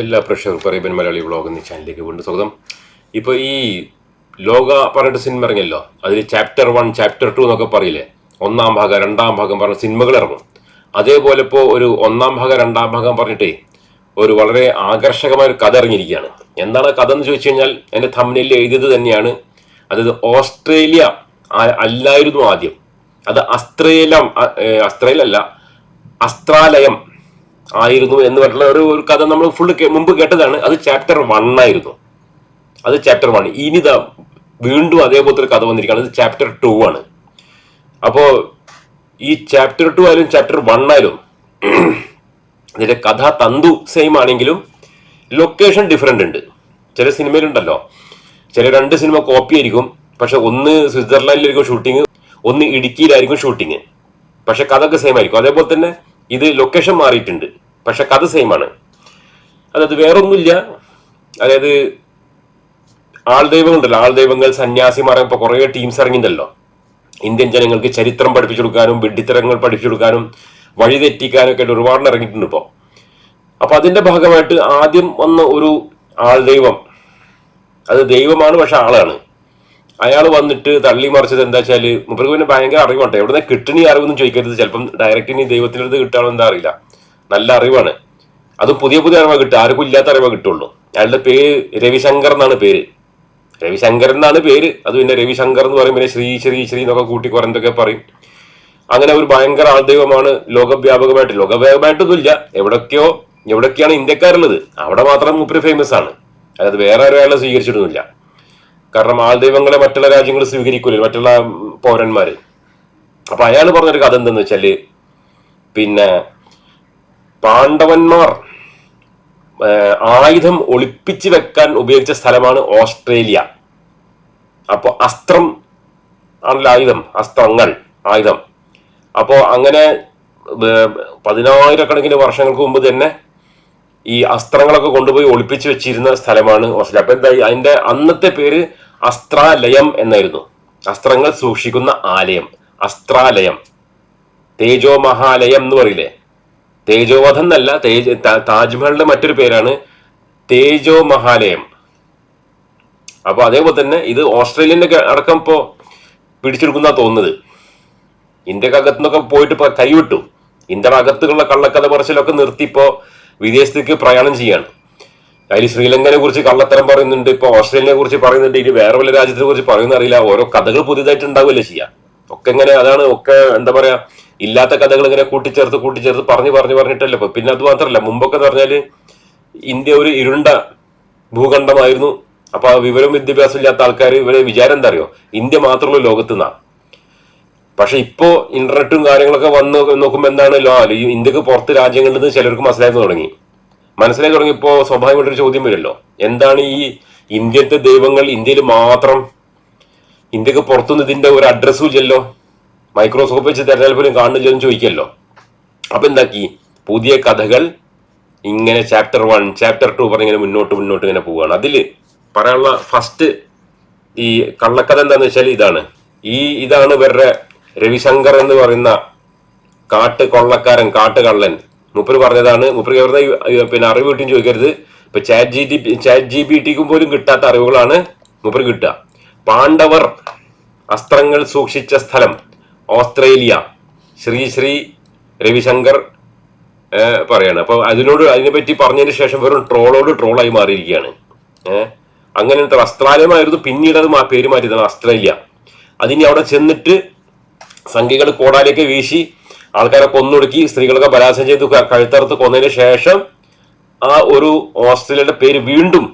എല്ലാ പ്രേക്ഷകർക്കും Arabian Malayali vlog എന്ന ചാനലിലേക്ക് വീണ്ടും സ്വാഗതം. ഇപ്പോൾ ഈ ലോക പറഞ്ഞിട്ട് സിനിമ ഇറങ്ങിയല്ലോ? അതിൽ ചാപ്റ്റർ വൺ ചാപ്റ്റർ ടു എന്നൊക്കെ പറയില്ലേ? ഒന്നാം ഭാഗം രണ്ടാം ഭാഗം പറഞ്ഞ സിനിമകൾ ഇറങ്ങും. അതേപോലെ ഇപ്പോൾ ഒരു ഒന്നാം ഭാഗം രണ്ടാം ഭാഗം പറഞ്ഞിട്ടേ ഒരു വളരെ ആകർഷകമായ ഒരു കഥ ഇറങ്ങിയിരിക്കുകയാണ്. എന്താണ് കഥ എന്ന് ചോദിച്ചു കഴിഞ്ഞാൽ എന്റെ തമ്മിലിൽ എഴുതിയത് തന്നെയാണ്. അതായത് ഓസ്ട്രേലിയ അല്ലായിരുന്നു ആദ്യം. അത് അസ്ത്രേലം അസ്ത്രേലല്ല അസ്ത്രാലയം ആയിരുന്നു എന്ന് പറഞ്ഞിട്ടുള്ള ഒരു ഒരു കഥ നമ്മൾ ഫുള്ള് മുമ്പ് കേട്ടതാണ്. അത് ചാപ്റ്റർ വൺ ആയിരുന്നു. അത് ചാപ്റ്റർ വൺ ദ വീണ്ടും അതേപോലത്തെ ഒരു കഥ വന്നിരിക്കുകയാണ്. അത് ചാപ്റ്റർ ടു ആണ്. അപ്പോ ഈ ചാപ്റ്റർ ടു ആയാലും ചാപ്റ്റർ വൺ ആയാലും ഇതിന്റെ കഥ തന്തു സെയിം ആണെങ്കിലും ലൊക്കേഷൻ ഡിഫറെന്റ് ഉണ്ട്. ചില സിനിമയിലുണ്ടല്ലോ. ചില രണ്ട് സിനിമ കോപ്പി ആയിരിക്കും. പക്ഷെ ഒന്ന് സ്വിറ്റ്സർലാൻഡിലായിരിക്കും ഷൂട്ടിങ് ഒന്ന് ഇടുക്കിയിലായിരിക്കും ഷൂട്ടിങ് പക്ഷെ കഥ ഒക്കെ സെയിം ആയിരിക്കും. അതേപോലെ തന്നെ ഇത് ലൊക്കേഷൻ മാറിയിട്ടുണ്ട്. പക്ഷെ കഥ സെയിം ആണ്. അതായത് വേറൊന്നുമില്ല. അതായത് ആൾദൈവം ഉണ്ടല്ലോ ആൾദൈവങ്ങൾ സന്യാസിമാർ ഇപ്പൊ കുറെ ടീംസ് ഇറങ്ങിണ്ടല്ലോ ഇന്ത്യൻ ജനങ്ങൾക്ക് ചരിത്രം പഠിപ്പിച്ചു കൊടുക്കാനും വിഡ്ഢിത്തരങ്ങൾ പഠിപ്പിച്ചു കൊടുക്കാനും വഴി തെറ്റിക്കാനും ഒക്കെ ഒരുപാട് ഇറങ്ങിയിട്ടുണ്ട് ഇപ്പോൾ അപ്പൊ അതിന്റെ ഭാഗമായിട്ട് ആദ്യം വന്ന ഒരു ആൾദൈവം. അത് ദൈവമാണ് പക്ഷെ ആളാണ്. അയാൾ വന്നിട്ട് തള്ളി മറിച്ചത് എന്താ വെച്ചാൽ മുപ്പർക്ക് പിന്നെ ഭയങ്കര അറിവുണ്ട് എവിടെ നിന്ന് കിട്ടണി അറിവൊന്നും ചോദിക്കരുത്. ചിലപ്പം ഡയറക്റ്റ് ഇനി ദൈവത്തിന്റെ അടുത്ത് കിട്ടാണോ എന്താ അറിയില്ല. നല്ല അറിവാണ്. അത് പുതിയ പുതിയ അറിവ് കിട്ടുക. ആർക്കും ഇല്ലാത്ത അറിവ് കിട്ടുള്ളൂ അയാളുടെ പേര് രവിശങ്കർ എന്നാണ് പേര്. രവിശങ്കർ എന്നാണ് പേര്. അത് പിന്നെ രവിശങ്കർ എന്ന് പറയും. പിന്നെ ശ്രീ ശ്രീ ശ്രീ എന്നൊക്കെ കൂട്ടി കുറഞ്ഞൊക്കെ പറയും. അങ്ങനെ ഒരു ഭയങ്കര ആൾദൈവമാണ് ലോകവ്യാപകമായിട്ട്. ലോകവ്യാപകമായിട്ടൊന്നുമില്ല. എവിടൊക്കെയോ എവിടൊക്കെയാണ് ഇന്ത്യക്കാരുള്ളത്? അവിടെ മാത്രം മൂപ്പര് ഫേമസ് ആണ്. അതായത് വേറെ ഒരാളെ സ്വീകരിച്ചിട്ടൊന്നുമില്ല. കാരണം ആൾദൈവങ്ങളെ മറ്റുള്ള രാജ്യങ്ങൾ സ്വീകരിക്കൂല മറ്റുള്ള ഉം, പൗരന്മാര്. അപ്പൊ അയാൾ പറഞ്ഞൊരു കഥ എന്തെന്ന് വെച്ചാൽ പിന്നെ പാണ്ഡവന്മാർ ആയുധം ഒളിപ്പിച്ച് വെക്കാൻ ഉപയോഗിച്ച സ്ഥലമാണ് ഓസ്ട്രേലിയ. അപ്പോൾ അസ്ത്രം ആണല്ലോ ആയുധം അസ്ത്രങ്ങൾ ആയുധം. അപ്പോൾ അങ്ങനെ പതിനായിരക്കണക്കിന് വർഷങ്ങൾക്ക് മുമ്പ് തന്നെ ഈ അസ്ത്രങ്ങളൊക്കെ കൊണ്ടുപോയി ഒളിപ്പിച്ച് വെച്ചിരുന്ന സ്ഥലമാണ് ഓസ്ട്രേലിയ. അപ്പൊ എന്താ അതിന്റെ അന്നത്തെ പേര് അസ്ത്രാലയം എന്നായിരുന്നു. അസ്ത്രങ്ങൾ സൂക്ഷിക്കുന്ന ആലയം. അസ്ത്രാലയം. തേജോ മഹാലയം എന്ന് പറയില്ലേ? തേജോവധം എന്നല്ല തേജ് താജ്മഹലിന്റെ മറ്റൊരു പേരാണ് തേജോ മഹാലയം അപ്പൊ അതേപോലെ തന്നെ ഇത് ഓസ്ട്രേലിയന്റെ ഒക്കെ അടക്കം ഇപ്പോ പിടിച്ചെടുക്കുന്ന തോന്നുന്നത്. ഇന്ത്യക്കകത്തു നിന്നൊക്കെ പോയിട്ട് കൈവിട്ടു. ഇന്ത്യയുടെ അകത്തുള്ള കള്ളക്കഥ പറച്ചിലൊക്കെ നിർത്തി ഇപ്പോ വിദേശത്തേക്ക് പ്രയാണം ചെയ്യാണ്. അതിൽ ശ്രീലങ്കനെ കുറിച്ച് കള്ളത്തരം പറയുന്നുണ്ട് ഇപ്പൊ ഓസ്ട്രേലിയനെ കുറിച്ച് പറയുന്നുണ്ട് ഇനി വേറെ വല്ല രാജ്യത്തെ കുറിച്ച് പറയുന്ന അറിയില്ല. ഓരോ കഥകൾ പുതിയതായിട്ട് ഉണ്ടാവുമല്ലേ ചെയ്യാം. ഒക്കെ ഇങ്ങനെ അതാണ് ഒക്കെ എന്താ പറയാ ഇല്ലാത്ത കഥകൾ ഇങ്ങനെ കൂട്ടിച്ചേർത്ത് കൂട്ടിച്ചേർത്ത് പറഞ്ഞു പറഞ്ഞു പറഞ്ഞിട്ടല്ലേ ഇപ്പൊ പിന്നെ അത് മാത്രമല്ല മുമ്പൊക്കെ എന്ന് പറഞ്ഞാൽ ഇന്ത്യ ഒരു ഇരുണ്ട ഭൂഖണ്ഡമായിരുന്നു. അപ്പൊ ആ വിവരം വിദ്യാഭ്യാസം ഇല്ലാത്ത ആൾക്കാർ ഇവരെ വിചാരം എന്താ അറിയോ? ഇന്ത്യ മാത്രമുള്ള ലോകത്ത് നിന്നാ. പക്ഷെ ഇപ്പോ ഇന്റർനെറ്റും കാര്യങ്ങളൊക്കെ വന്ന് നോക്കുമ്പോൾ എന്താണ് ഇന്ത്യയ്ക്ക് പുറത്ത് രാജ്യങ്ങളിൽ നിന്ന് ചിലർക്ക് മനസ്സിലാക്കി തുടങ്ങി. മനസ്സിലാക്കി തുടങ്ങിയപ്പോ സ്വാഭാവികമായിട്ടൊരു ചോദ്യം വരുമല്ലോ. എന്താണ് ഈ ഇന്ത്യത്തെ ദൈവങ്ങൾ ഇന്ത്യയിൽ മാത്രം ഇന്ത്യയ്ക്ക് പുറത്തുനിന്ന് ഇതിന്റെ ഒരു അഡ്രസ്സും ഇല്ലല്ലോ? മൈക്രോസ്കോപ്പ് വെച്ച് തെരഞ്ഞെടുപ്പിലും പോലും കാണുന്നില്ലെന്ന് ചോദിക്കല്ലോ. അപ്പൊ എന്താക്കി? പുതിയ കഥകൾ ഇങ്ങനെ ചാപ്റ്റർ വൺ ചാപ്റ്റർ ടു പറഞ്ഞിങ്ങനെ മുന്നോട്ട് മുന്നോട്ട് ഇങ്ങനെ പോവുകയാണ്. അതിൽ പറയാനുള്ള ഫസ്റ്റ് ഈ കള്ളക്കഥ എന്താന്ന് വെച്ചാൽ ഇതാണ്. ഈ ഇതാണ് ഇവരുടെ രവിശങ്കർ എന്ന് പറയുന്ന കാട്ട് കൊള്ളക്കാരൻ കാട്ട് മുപ്പര് പറഞ്ഞതാണ്. മൂപ്പർ വെറുതെ പിന്നെ അറിവ് കിട്ടും ചോദിക്കരുത്. ഇപ്പൊ chat G T chat G P ടിക്കും പോലും കിട്ടാത്ത അറിവുകളാണ് മൂപ്പർ കിട്ടുക. പാണ്ഡവർ അസ്ത്രങ്ങൾ സൂക്ഷിച്ച സ്ഥലം ഓസ്ട്രേലിയ. ശ്രീ ശ്രീ രവിശങ്കർ പറയാണ്. അപ്പൊ അതിനോട് അതിനെപ്പറ്റി പറഞ്ഞതിന് ശേഷം വെറും ട്രോളോട് ട്രോളായി മാറിയിരിക്കുകയാണ്. ഏഹ് അങ്ങനത്തെ അസ്ത്രാലയമായിരുന്നു. പിന്നീട് അത് പേര് മാറ്റിയതാണ് ഓസ്ട്രേലിയ അതിനി അവിടെ ചെന്നിട്ട് സംഖ്യകൾ കോടാലിയൊക്കെ വീശി ആൾക്കാരെ കൊന്നൊടുക്കി സ്ത്രീകളൊക്കെ ബലാത്സംഗം ചെയ്ത് കഴുത്തറുത്ത് കൊന്നതിന് ശേഷം ആ ഒരു ഓസ്ട്രേലിയയുടെ പേര് വീണ്ടും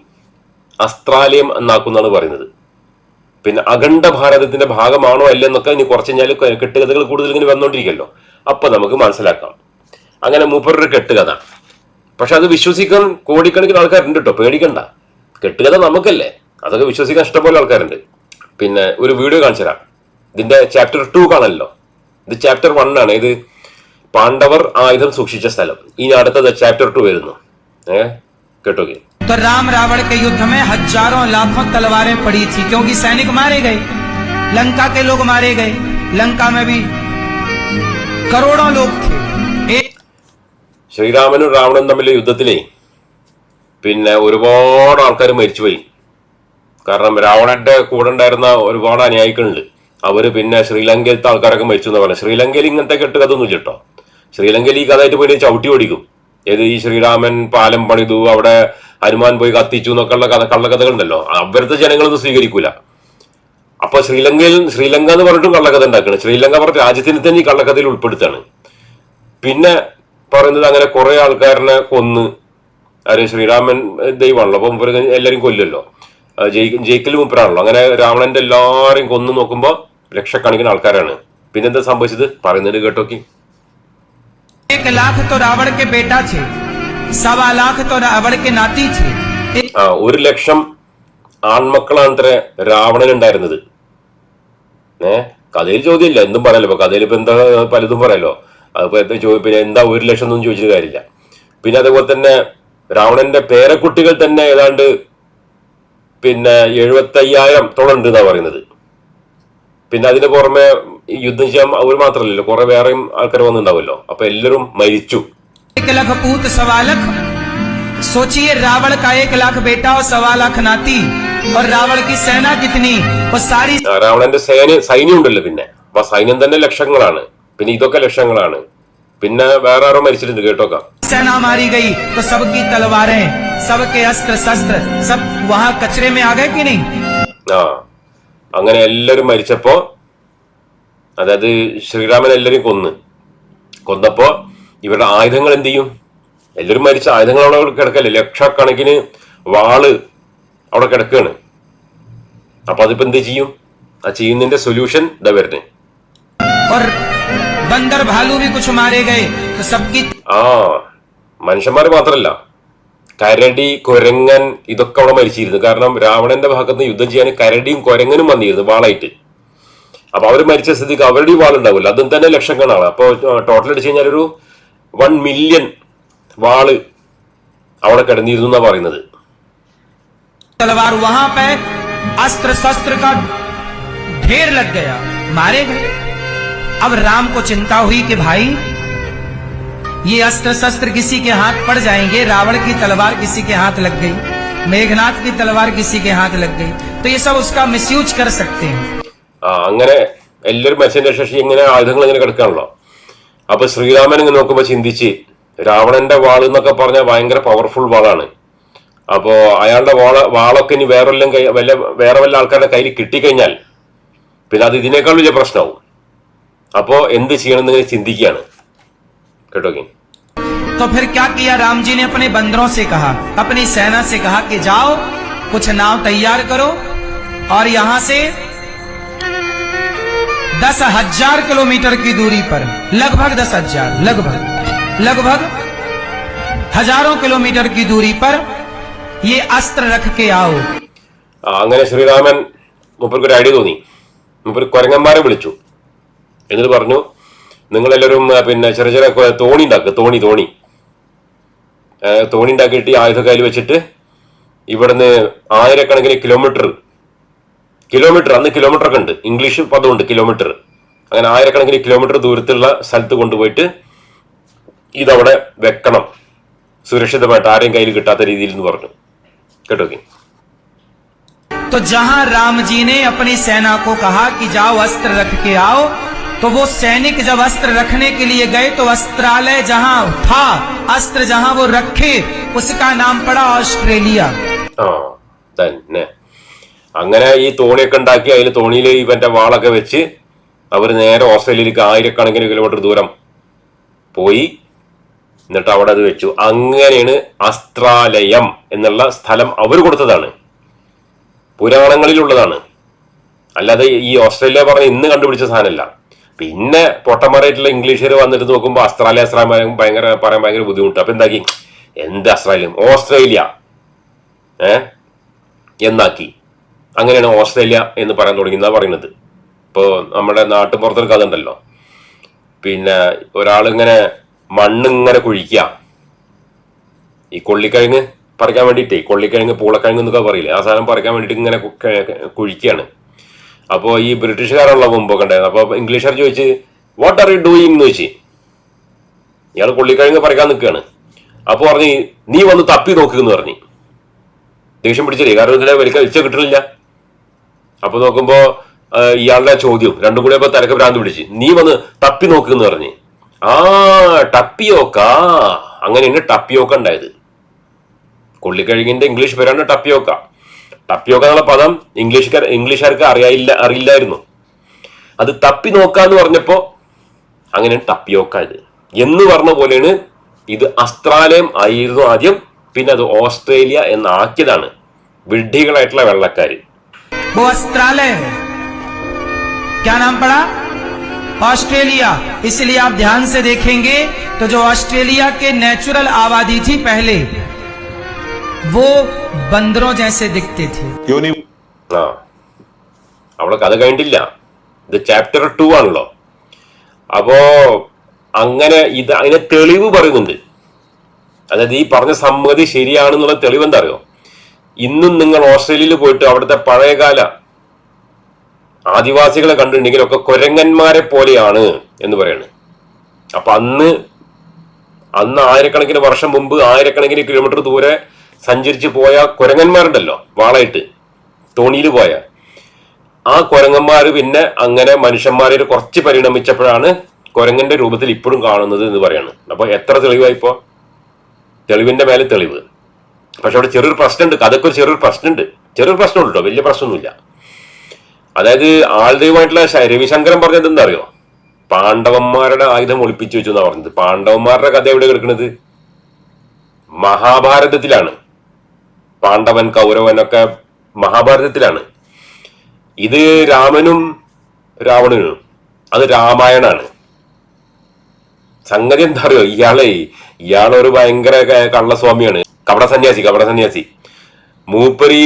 അസ്ത്രാലയം എന്നാക്കുന്നാണ് പറയുന്നത്. പിന്നെ അഖണ്ഡ ഭാരതത്തിന്റെ ഭാഗമാണോ അല്ലെന്നൊക്കെ ഇനി കുറച്ച് കഴിഞ്ഞാൽ കെട്ടുകഥകൾ കൂടുതൽ ഇങ്ങനെ വന്നോണ്ടിരിക്കല്ലോ. അപ്പൊ നമുക്ക് മനസ്സിലാക്കാം. അങ്ങനെ മൂപ്പരുടെ കെട്ടുകഥ. പക്ഷെ അത് വിശ്വസിക്കാൻ കോടിക്കണക്കിന് ആൾക്കാരുണ്ട് കേട്ടോ പേടിക്കണ്ട. കെട്ടുകഥ നമുക്കല്ലേ. അതൊക്കെ വിശ്വസിക്കാൻ ഇഷ്ടംപോലെ ആൾക്കാരുണ്ട്. പിന്നെ ഒരു വീഡിയോ കാണിച്ചു തരാം ഇതിന്റെ ചാപ്റ്റർ ടു കാണല്ലോ. ഇത് ചാപ്റ്റർ വൺ ആണ്. ഇത് പാണ്ഡവർ ആയുധം സൂക്ഷിച്ച സ്ഥലം ഇനി അടുത്തത് ചാപ്റ്റർ ടു വരുന്നു ഏ കേട്ടോക്കെ तो राम रावण के युद्ध में हजारों लाखों तलवारें पड़ी थी क्योंकि सैनिक मारे गए लंका के लोग मारे गए लंका में भी करोड़ों लोग थे एक ശ്രീരാമനും രാവണനും തമ്മിലെ യുദ്ധത്തിലേ പിന്നെ ഒരുപാട് ആൾക്കാർ മരിച്ചുപോയി കാരണം രാവണന്റെ കൂടെ ഉണ്ടായിരുന്ന ഒരുപാട് അനുയായികളുണ്ട് അവര് പിന്നെ ശ്രീലങ്കയിലത്തെ ആൾക്കാരൊക്കെ മരിച്ചു എന്ന് പറഞ്ഞു ശ്രീലങ്കയിൽ ഇങ്ങനത്തെ കെട്ടുകഥൊന്നും ഇല്ല കേട്ടോ ശ്രീലങ്കയിൽ ഈ കഥയായിട്ട് പോയി ചവിട്ടി ഓടിക്കും. ഏത് ഈ ശ്രീരാമൻ പാലം പണിതു അവിടെ ഹനുമാൻ പോയി കത്തിച്ചു എന്നൊക്കെയുള്ള കഥ കള്ളക്കഥകൾ ഉണ്ടല്ലോ അവരുടെ ജനങ്ങളൊന്നും സ്വീകരിക്കൂല. അപ്പൊ ശ്രീലങ്കയിൽ ശ്രീലങ്ക എന്ന് പറഞ്ഞിട്ടും കള്ളക്കഥ ഉണ്ടാക്കണം. ശ്രീലങ്ക പറഞ്ഞ രാജ്യത്തിന് തന്നെ ഈ കള്ളക്കഥയിൽ ഉൾപ്പെടുത്താണ്. പിന്നെ പറയുന്നത് അങ്ങനെ കുറെ ആൾക്കാരനെ കൊന്ന് ആരും ശ്രീരാമൻ ദൈവമാണല്ലോ. അപ്പം എല്ലാരും കൊല്ലല്ലോ ആ, ജയി ജയിക്കൽ മുപ്പരാണല്ലോ അങ്ങനെ രാവണന്റെ എല്ലാവരെയും കൊന്നു നോക്കുമ്പോ ലക്ഷക്കണക്കിന് ആൾക്കാരാണ്. പിന്നെന്താ സംഭവിച്ചത്? പറയുന്നത് കേട്ടോക്കി. एक लाख तो रावण के बेटा छे सवा लाख तो रावण के नाती छे। ഒരു ലക്ഷം ആൺമക്കളാണ് രാവണൻ ഉണ്ടായിരുന്നത് ഏ കഥയിൽ ചോദ്യമില്ല എന്തും പറയാലോ കഥയിൽ ഇപ്പൊ എന്താ പലതും പറയാലോ അതിപ്പോ പിന്നെ എന്താ ഒരു ലക്ഷം ഒന്നും ചോദിച്ചത് കാര്യമില്ല. പിന്നെ അതേപോലെ തന്നെ രാവണന്റെ പേരക്കുട്ടികൾ തന്നെ ഏതാണ്ട് പിന്നെ എഴുപത്തയ്യായിരം തോടുണ്ട് എന്നാ പറയുന്നത്. പിന്നെ അതിന് പുറമെ ഈ യുദ്ധം ചെയ്യാൻ അവർ മാത്രമല്ലല്ലോ കുറെ വേറെയും ആൾക്കാർ വന്നിട്ടുണ്ടാവുമല്ലോ അപ്പൊ എല്ലാവരും മരിച്ചു लख पूत सवा लख सोचिए रावण का एक लाख बेटा और सवा लाख नाती और रावण की सेना कितनी वो सारी ആ, രാവണന്റെ സേന സൈന്യം ഉണ്ടല്ലോ പിന്നെ അപ്പൊ ആ സൈന്യം തന്നെ ലക്ഷങ്ങളാണ് പിന്നെ ഇതൊക്കെ ലക്ഷങ്ങളാണ് പിന്നെ വേറെ ആരോ മരിച്ചിട്ടുണ്ട് കേട്ടോക്കാം सेना मारी गई तो सबकी तलवारें सबके अस्त्र शस्त्र सब वहां कचरे में आ गए कि नहीं ആ അങ്ങനെ എല്ലാവരും മരിച്ചപ്പോൾ അതായത് ശ്രീരാമൻ എല്ലാവരും കൊന്ന്. കൊന്നപ്പോൾ ഇവരുടെ ആയുധങ്ങൾ എന്ത് ചെയ്യും? എല്ലാവരും മരിച്ച ആയുധങ്ങൾ അവിടെ കിടക്കല്ലേ? ലക്ഷക്കണക്കിന് വാൾ അവിടെ കിടക്കുകയാണ് അപ്പൊ അതിപ്പോ എന്ത് ചെയ്യും? ആ ചെയ്യുന്നതിന്റെ സൊല്യൂഷൻ ഇതാ വരുന്നത് ആ മനുഷ്യന്മാര് മാത്രല്ല. കരടി കുരങ്ങൻ ഇതൊക്കെ അവിടെ മരിച്ചിരുന്നു കാരണം രാവണന്റെ ഭാഗത്ത് നിന്ന് യുദ്ധം ചെയ്യാൻ കരടിയും കുരങ്ങനും വന്നിരുന്നു വാളായിട്ട് അപ്പൊ അവർ മരിച്ച സ്ഥിതിക്ക് അവരുടെയും വാളുണ്ടാവില്ല അതും തന്നെ ലക്ഷങ്ങളാണ് അപ്പോൾ ടോട്ടൽ അടിച്ചു കഴിഞ്ഞാൽ ഒരു വൺ മില്യൺ വാള് അവിടെ കിടന്നിരുന്നു എന്നാ പറയുന്നത് तलवार वहां पे अस्त्र शस्त्र का ढेर लग गया मारे गए अब राम को चिंता हुई कि भाई ये अस्त्र शस्त्र किसी के हाथ पड़ जाएंगे रावण की तलवार किसी के हाथ लग गई मेघनाथ की तलवार किसी के हाथ लग गई तो ये सब उसका मिसयूज कर सकते हैं ആ അങ്ങനെ എല്ലാവരും മത്സ്യന്റെ ശേഷി ഇങ്ങനെ ആയുധങ്ങൾ ഇങ്ങനെ കിടക്കാണല്ലോ അപ്പൊ ശ്രീരാമൻ ഇങ്ങനെ നോക്കുമ്പോ ചിന്തിച്ച് രാവണന്റെ വാൾ എന്നൊക്കെ പറഞ്ഞാൽ ഭയങ്കര പവർഫുൾ വാളാണ് അപ്പോ അയാളുടെ വാള വാളൊക്കെ ഇനി വേറെ വല്ലം കൈ വല്ല വേറെ വല്ല ആൾക്കാരുടെ കയ്യിൽ കിട്ടിക്കഴിഞ്ഞാൽ പിന്നെ അത് ഇതിനേക്കാൾ വലിയ പ്രശ്നമാവും അപ്പോ എന്ത് ചെയ്യണം എന്നിങ്ങനെ ചിന്തിക്കുകയാണ് കേട്ടോ तो फिर क्या किया राम जी ने अपने बंदरों से कहा अपनी सेना से कहा कि जाओ कुछ नाव तैयार करो और यहां से दस हजार किलोमीटर की दूरी पर लगभग दस हजार लगभग लगभग हजारों किलोमीटर की दूरी पर ये अस्त्र रख के आओ ആ, അങ്ങനെ ശ്രീരാമൻ മൂപ്പർക്ക് ഒരു ഐഡിയ തോന്നി മൂപ്പർ കുരങ്ങന്മാരെ വിളിച്ചു എന്നിട്ട് പറഞ്ഞു നിങ്ങളെല്ലാവരും ആ, പിന്നെ ചെറിയ ചെറിയ കൊ- തോണി ഉണ്ടാക്കുക തോണി തോണി ഏ, തോണി ഉണ്ടാക്കിയിട്ട് ഈ ആയുധ കയ്യിൽ വെച്ചിട്ട് ഇവിടുന്ന് ആയിരക്കണക്കിന് കിലോമീറ്റർ കിലോമീറ്റർ അന്ന് കിലോമീറ്റർ ഒക്കെ ഉണ്ട് ഇംഗ്ലീഷ് പദമുണ്ട് കിലോമീറ്റർ അങ്ങനെ ആയിരക്കണക്കിന് കിലോമീറ്റർ ദൂരത്തുള്ള സ്ഥലത്ത് കൊണ്ടുപോയിട്ട് ഇതവിടെ വെക്കണം സുരക്ഷിതമായിട്ട് ആരെയും കയ്യിൽ കിട്ടാത്ത രീതിയിൽ എന്ന് പറഞ്ഞു കേട്ടോ ഓക്കെ तो जहां राम जी ने अपनी सेना को कहा कि जाओ अस्त्र रख के आओ तो वो सैनिक जब अस्त्र रखने के लिए गए तो अस्त्रालय जहां था अस्त्र जहां वो रखे उसका नाम पड़ा ऑस्ट्रेलिया ആ തന്നെ അങ്ങനെ ഈ തോണിയൊക്കെ ഉണ്ടാക്കി അതിൽ തോണിയിൽ ഇവന്റെ വാളൊക്കെ വെച്ച് അവർ നേരെ ഓസ്ട്രേലിയയിലേക്ക് ആയിരക്കണക്കിന് കിലോമീറ്റർ ദൂരം പോയി എന്നിട്ട് അവിടെ അത് വെച്ചു അങ്ങനെയാണ് അസ്ത്രാലയം എന്നുള്ള സ്ഥലം അവർ കൊടുത്തതാണ് പുരാണങ്ങളിലുള്ളതാണ് അല്ലാതെ ഈ ഓസ്ട്രേലിയ പറഞ്ഞ ഇന്ന് കണ്ടുപിടിച്ച സാധനമല്ല പിന്നെ പൊട്ടന്മാരായിട്ടുള്ള ഇംഗ്ലീഷുകാർ വന്നിട്ട് നോക്കുമ്പോൾ അസ്ട്രാലിയ അസ്ട്രാലയം ഭയങ്കര പറയാൻ ഭയങ്കര ബുദ്ധിമുട്ട്. അപ്പൊ എന്താക്കി? എന്ത് അസ്ട്രാലിയം ഓസ്ട്രേലിയ. ഏ? എന്നാക്കി? അങ്ങനെയാണ് ഓസ്ട്രേലിയ എന്ന് പറയാൻ തുടങ്ങി എന്നാ പറയുന്നത്. ഇപ്പോൾ നമ്മുടെ നാട്ടിൻ പുറത്തൊരു കഥ ഉണ്ടല്ലോ. പിന്നെ ഒരാളിങ്ങനെ മണ്ണിങ്ങനെ കുഴിക്കുക ഈ കൊള്ളിക്കിഴങ്ങ് പറിക്കാൻ വേണ്ടിയിട്ടേ കൊള്ളിക്കിഴങ്ങ് പൂളക്കിഴങ്ങ് എന്നൊക്കെ പറയില്ലേ? ആ സാധനം പറിക്കാൻ വേണ്ടിയിട്ട് ഇങ്ങനെ കുഴിക്കുകയാണ് അപ്പോൾ ഈ ബ്രിട്ടീഷുകാരുള്ള മുമ്പൊക്കെ ഉണ്ടായിരുന്നു. അപ്പോൾ ഇംഗ്ലീഷുകാർ ചോദിച്ച് വാട്ട് ആർ യു ഡൂയിങ് എന്ന് ചോദിച്ചു. ഇയാൾ കൊള്ളിക്കഴിഞ്ഞ് പറിക്കാൻ നിൽക്കുകയാണ്. അപ്പോൾ പറഞ്ഞു നീ വന്ന് തപ്പി നോക്കുക എന്ന് പറഞ്ഞു. ദേഷ്യം പിടിച്ചില്ലേ? കാരണം ഇതിലെ വലിയ വലിച്ച കിട്ടണില്ല. അപ്പൊ നോക്കുമ്പോ ഇയാളുടെ ചോദ്യം രണ്ടും കൂടെ ഇപ്പൊ തലക്ക് ഭ്രാന്ത് പിടിച്ച്. നീ വന്ന് തപ്പി നോക്കുന്നു പറഞ്ഞു. ആ ടപ്പിയോക്ക. അങ്ങനെയാണ് ടപ്പിയോക്ക ഉണ്ടായത്. കൊള്ളിക്കഴുകിന്റെ ഇംഗ്ലീഷ് പേരാണ് ടപ്പിയോക്ക. ടപ്പിയോക്ക എന്നുള്ള പദം ഇംഗ്ലീഷുകാർ ഇംഗ്ലീഷുകാർക്ക് അറിയില്ല അറിയില്ലായിരുന്നു അത് തപ്പി നോക്കാന്ന് പറഞ്ഞപ്പോ അങ്ങനെ ടപ്പിയോക്ക ഇത് എന്ന് പറഞ്ഞ പോലെയാണ് ഇത് അസ്ത്രാലയം ആയിരുന്നു ആദ്യം പിന്നെ അത് ഓസ്ട്രേലിയ എന്നാക്കിയതാണ് വിഡ്ഢികളായിട്ടുള്ള വെള്ളക്കാര് वो अस्त्रालय है क्या नाम पड़ा ऑस्ट्रेलिया इसलिए आप ध्यान से देखेंगे तो जो ऑस्ट्रेलिया के नेचुरल आबादी थी पहले वो बंदरों जैसे दिखते थे യോനി ആ അവളെ കഥ കഴിഞ്ഞിട്ടില്ല ഇത് ചാപ്റ്റർ ടു ആണല്ലോ അപ്പോ അങ്ങനെ ഇത് അതിനെ തെളിവ് പറയുന്നുണ്ട് അതായത് ഈ പറഞ്ഞ സമ്മതി ശരിയാണെന്നുള്ള തെളിവ് എന്താ അറിയോ ഇന്നും നിങ്ങൾ ഓസ്ട്രേലിയയിൽ പോയിട്ട് അവിടുത്തെ പഴയകാല ആദിവാസികളെ കണ്ടിട്ടുണ്ടെങ്കിൽ ഒക്കെ കുരങ്ങന്മാരെ പോലെയാണ് എന്ന് പറയാണ് അപ്പൊ അന്ന് അന്ന് ആയിരക്കണക്കിന് വർഷം മുമ്പ് ആയിരക്കണക്കിന് കിലോമീറ്റർ ദൂരെ സഞ്ചരിച്ച് പോയ കുരങ്ങന്മാരുണ്ടല്ലോ വാളായിട്ട്. തോണിയിൽ പോയ. ആ കുരങ്ങന്മാർ പിന്നെ അങ്ങനെ മനുഷ്യന്മാരെ കുറച്ച് പരിണമിച്ചപ്പോഴാണ് കുരങ്ങന്റെ രൂപത്തിൽ ഇപ്പോഴും കാണുന്നത് എന്ന് പറയാണ് അപ്പൊ എത്ര തെളിവായിപ്പോ തെളിവിന്റെ മേലെ തെളിവ്. പക്ഷെ അവിടെ ചെറിയൊരു പ്രശ്നമുണ്ട്. കഥയ്ക്ക് ഒരു ചെറിയൊരു പ്രശ്നമുണ്ട്. ചെറിയൊരു പ്രശ്നമുണ്ട് കേട്ടോ. വലിയ പ്രശ്നമൊന്നുമില്ല. അതായത് ആൾദൈവമായിട്ടുള്ള രവിശങ്കരൻ പറഞ്ഞത് എന്താ അറിയോ പാണ്ഡവന്മാരുടെ ആയുധം ഒളിപ്പിച്ചു വെച്ചു എന്നാ പറഞ്ഞത്. പാണ്ഡവന്മാരുടെ കഥ എവിടെ കിടക്കുന്നത്? മഹാഭാരതത്തിലാണ്. പാണ്ഡവൻ കൗരവൻ ഒക്കെ മഹാഭാരതത്തിലാണ്. ഇത് രാമനും രാവണനും. അത് രാമായണാണ്. സംഗതി എന്താ അറിയോ? ഇയാളെ ഇയാളൊരു ഭയങ്കര കള്ളസ്വാമിയാണ്. കപട സന്യാസി കപട സന്യാസി മൂപ്പരി